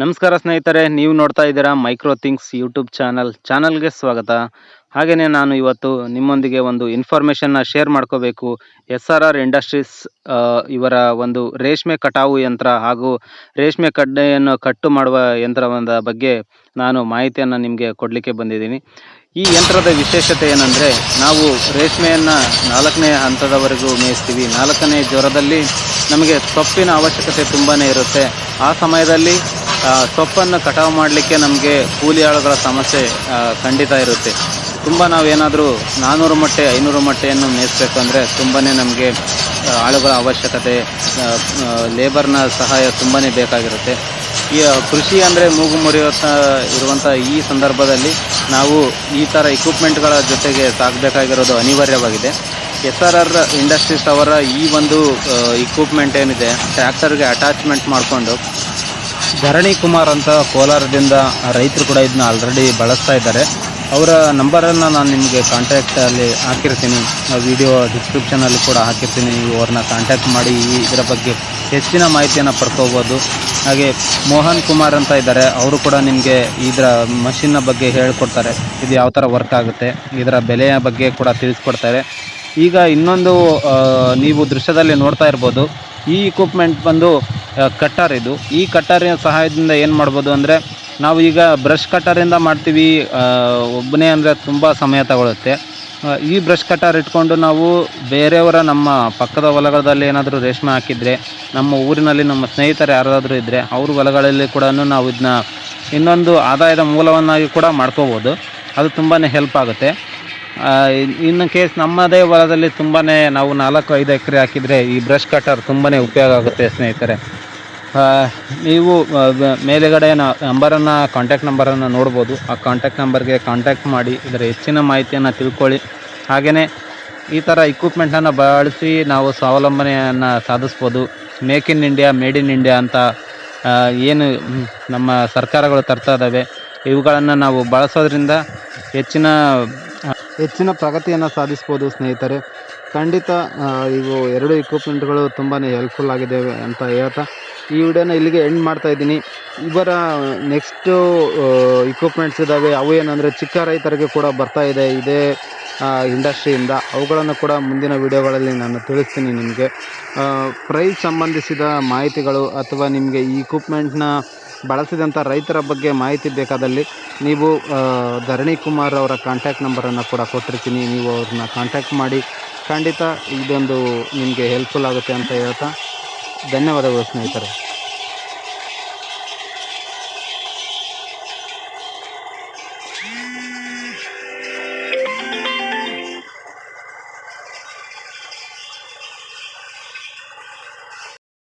ನಮಸ್ಕಾರ ಸ್ನೇಹಿತರೆ, ನೀವು ನೋಡ್ತಾ ಇದ್ದೀರಾ ಮೈಕ್ರೋ ಥಿಂಗ್ಸ್ ಯೂಟ್ಯೂಬ್ ಚಾನಲ್ ಚಾನಲ್ಗೆ ಸ್ವಾಗತ. ಹಾಗೆಯೇ ನಾನು ಇವತ್ತು ನಿಮ್ಮೊಂದಿಗೆ ಒಂದು ಇನ್ಫಾರ್ಮೇಷನ್ನ ಶೇರ್ ಮಾಡ್ಕೋಬೇಕು. ಎಸ್ ಆರ್ ಆರ್ ಇಂಡಸ್ಟ್ರೀಸ್ ಇವರ ಒಂದು ರೇಷ್ಮೆ ಕಟಾವು ಯಂತ್ರ ಹಾಗೂ ರೇಷ್ಮೆ ಕಡ್ಡೆಯನ್ನು ಕಟ್ಟು ಮಾಡುವ ಯಂತ್ರದ ಬಗ್ಗೆ ನಾನು ಮಾಹಿತಿಯನ್ನು ನಿಮಗೆ ಕೊಡಲಿಕ್ಕೆ ಬಂದಿದ್ದೀನಿ. ಈ ಯಂತ್ರದ ವಿಶೇಷತೆ ಏನಂದರೆ, ನಾವು ರೇಷ್ಮೆಯನ್ನು ನಾಲ್ಕನೇ ಹಂತದವರೆಗೂ ಮೇಯಿಸ್ತೀವಿ. ನಾಲ್ಕನೇ ಜ್ವರದಲ್ಲಿ ನಮಗೆ ಸೊಪ್ಪಿನ ಅವಶ್ಯಕತೆ ತುಂಬಾ ಇರುತ್ತೆ. ಆ ಸಮಯದಲ್ಲಿ ಸೊಪ್ಪನ್ನು ಕಟಾವು ಮಾಡಲಿಕ್ಕೆ ನಮಗೆ ಕೂಲಿ ಆಳುಗಳ ಸಮಸ್ಯೆ ಖಂಡಿತ ಇರುತ್ತೆ. ತುಂಬ ನಾವೇನಾದರೂ ನಾನ್ನೂರು ಮೊಟ್ಟೆ, ಐನೂರು ಮೊಟ್ಟೆಯನ್ನು ಮೇಯಿಸ್ಬೇಕು ಅಂದರೆ ತುಂಬಾ ನಮಗೆ ಆಳುಗಳ ಅವಶ್ಯಕತೆ ಲೇಬರ್ನ ಸಹಾಯ ತುಂಬಾ ಬೇಕಾಗಿರುತ್ತೆ. ಈ ಕೃಷಿ ಅಂದರೆ ಮೂಗು ಮುರಿಯುತ್ತಾ ಇರುವಂಥ ಈ ಸಂದರ್ಭದಲ್ಲಿ ನಾವು ಈ ಥರ ಇಕ್ವಿಪ್ಮೆಂಟ್ಗಳ ಜೊತೆಗೆ ಸಾಕಬೇಕಾಗಿರೋದು ಅನಿವಾರ್ಯವಾಗಿದೆ. ಎಸ್ ಆರ್ ಆರ್ ಇಂಡಸ್ಟ್ರೀಸ್ ಅವರ ಈ ಒಂದು ಇಕ್ವಿಪ್ಮೆಂಟ್ ಏನಿದೆ ಟ್ರ್ಯಾಕ್ಟರ್ಗೆ ಅಟ್ಯಾಚ್ಮೆಂಟ್ ಮಾಡಿಕೊಂಡು ಧರಣಿ ಕುಮಾರ್ ಅಂತ ಕೋಲಾರದಿಂದ ರೈತರು ಕೂಡ ಇದನ್ನ ಆಲ್ರೆಡಿ ಬಳಸ್ತಾ ಇದ್ದಾರೆ. ಅವರ ನಂಬರನ್ನು ನಾನು ನಿಮಗೆ ಕಾಂಟ್ಯಾಕ್ಟಲ್ಲಿ ಹಾಕಿರ್ತೀನಿ. ವಿಡಿಯೋ ಡಿಸ್ಕ್ರಿಪ್ಷನಲ್ಲಿ ಕೂಡ ಹಾಕಿರ್ತೀನಿ. ನೀವು ಅವ್ರನ್ನ ಕಾಂಟ್ಯಾಕ್ಟ್ ಮಾಡಿ ಇದರ ಬಗ್ಗೆ ಹೆಚ್ಚಿನ ಮಾಹಿತಿಯನ್ನು ಪಡ್ಕೋಬೋದು. ಹಾಗೆ ಮೋಹನ್ ಕುಮಾರ್ ಅಂತ ಇದ್ದಾರೆ. ಅವರು ಕೂಡ ನಿಮಗೆ ಇದರ ಮಷಿನ್ನ ಬಗ್ಗೆ ಹೇಳ್ಕೊಡ್ತಾರೆ. ಇದು ಯಾವ ಥರ ವರ್ಕ್ ಆಗುತ್ತೆ, ಇದರ ಬೆಲೆಯ ಬಗ್ಗೆ ಕೂಡ ತಿಳಿಸ್ಕೊಡ್ತಾರೆ. ಈಗ ಇನ್ನೊಂದು ನೀವು ದೃಶ್ಯದಲ್ಲಿ ನೋಡ್ತಾ ಇರ್ಬೋದು. ಈ ಇಕ್ವಿಪ್ಮೆಂಟ್ ಬಂದು ಕಟ್ಟರ್ ಇದು. ಈ ಕಟ್ಟರಿನ ಸಹಾಯದಿಂದ ಏನು ಮಾಡ್ಬೋದು ಅಂದರೆ ನಾವು ಈಗ ಬ್ರಷ್ ಕಟ್ಟರಿಂದ ಮಾಡ್ತೀವಿ. ಒಬ್ಬನೇ ಅಂದರೆ ತುಂಬ ಸಮಯ ತಗೊಳ್ಳುತ್ತೆ ಈ ಬ್ರಷ್ ಕಟ್ಟರ್ ಇಟ್ಕೊಂಡು ನಾವು ಬೇರೆಯವರ ನಮ್ಮ ಪಕ್ಕದ ಹೊಲಗಳಲ್ಲಿ ಏನಾದರೂ ರೇಷ್ಮೆ ಹಾಕಿದರೆ, ನಮ್ಮ ಊರಿನಲ್ಲಿ ನಮ್ಮ ಸ್ನೇಹಿತರು ಯಾರಾದರೂ ಇದ್ದರೆ ಅವ್ರ ಹೊಲಗಳಲ್ಲಿ ಕೂಡ ನಾವು ಇದನ್ನ ಇನ್ನೊಂದು ಆದಾಯದ ಮೂಲವನ್ನಾಗಿ ಕೂಡ ಮಾಡ್ಕೋಬೋದು. ಅದು ತುಂಬಾ ಹೆಲ್ಪ್ ಆಗುತ್ತೆ. ಇನ್ನು ಕೇಸ್ ನಮ್ಮದೇ ಹೊಲದಲ್ಲಿ ತುಂಬಾ ನಾವು ನಾಲ್ಕು, ಐದು ಎಕರೆ ಹಾಕಿದರೆ ಈ ಬ್ರಷ್ ಕಟರ್ ತುಂಬಾ ಉಪಯೋಗ ಆಗುತ್ತೆ ಸ್ನೇಹಿತರೆ. ನೀವು ಮೇಲೆಗಡೆ ನಂಬರನ್ನು ಕಾಂಟ್ಯಾಕ್ಟ್ ನಂಬರನ್ನು ನೋಡ್ಬೋದು. ಆ ಕಾಂಟ್ಯಾಕ್ಟ್ ನಂಬರ್ಗೆ ಕಾಂಟ್ಯಾಕ್ಟ್ ಮಾಡಿ, ಇದರ ಹೆಚ್ಚಿನ ಮಾಹಿತಿಯನ್ನು ತಿಳ್ಕೊಳ್ಳಿ. ಹಾಗೆಯೇ ಈ ಥರ ಇಕ್ವಿಪ್ಮೆಂಟನ್ನು ಬಳಸಿ ನಾವು ಸ್ವಾವಲಂಬನೆಯನ್ನು ಸಾಧಿಸ್ಬೋದು. Make in India made in India ಅಂತ ಏನು ನಮ್ಮ ಸರ್ಕಾರಗಳು ತರ್ತಾ ಇದ್ದಾವೆ ಇವುಗಳನ್ನು ನಾವು ಬಳಸೋದ್ರಿಂದ ಹೆಚ್ಚಿನ ಹೆಚ್ಚಿನ ಪ್ರಗತಿಯನ್ನು ಸಾಧಿಸ್ಬೋದು ಸ್ನೇಹಿತರೆ. ಖಂಡಿತ ಇವು ಎರಡು ಇಕ್ವಿಪ್ಮೆಂಟ್ಗಳು ತುಂಬಾ ಹೆಲ್ಪ್ಫುಲ್ ಆಗಿದೆ ಅಂತ ಹೇಳ್ತಾ, ಈ ವಿಡಿಯೋನ ಇಲ್ಲಿಗೆ ಎಂಡ್ ಮಾಡ್ತಾ ಇದ್ದೀನಿ. ಇವರ ನೆಕ್ಸ್ಟು ಇಕ್ವಿಪ್ಮೆಂಟ್ಸ್ ಇದ್ದಾವೆ ಅವು ಏನಂದರೆ ಚಿಕ್ಕ ರೈತರಿಗೆ ಕೂಡ ಬರ್ತಾ ಇದೆ. ಇದೇ ಇಂಡಸ್ಟ್ರಿಯಿಂದ. ಅವುಗಳನ್ನು ಕೂಡ ಮುಂದಿನ ವಿಡಿಯೋಗಳಲ್ಲಿ ನಾನು ತಿಳಿಸ್ತೀನಿ ನಿಮಗೆ. ಪ್ರೈಸ್ ಸಂಬಂಧಿಸಿದ ಮಾಹಿತಿಗಳು ಅಥವಾ ನಿಮಗೆ ಈ ಇಕ್ವಿಪ್ಮೆಂಟ್ನ ಬಳಸಿದಂಥ ರೈತರ ಬಗ್ಗೆ ಮಾಹಿತಿ ಬೇಕಾದಲ್ಲಿ ನೀವು ಧರಣಿ ಕುಮಾರ್ ಅವರ ಕಾಂಟ್ಯಾಕ್ಟ್ ನಂಬರನ್ನು ಕೂಡ ಕೊಟ್ಟಿರ್ತೀನಿ. ನೀವು ಅವ್ರನ್ನ ಕಾಂಟ್ಯಾಕ್ಟ್ ಮಾಡಿ. ಖಂಡಿತ ಇದೊಂದು ನಿಮಗೆ ಹೆಲ್ಪ್ಫುಲ್ ಆಗುತ್ತೆ ಅಂತ ಹೇಳ್ತಾ ಧನ್ಯವಾದಗಳು ಸ್ನೇಹಿತರೆ.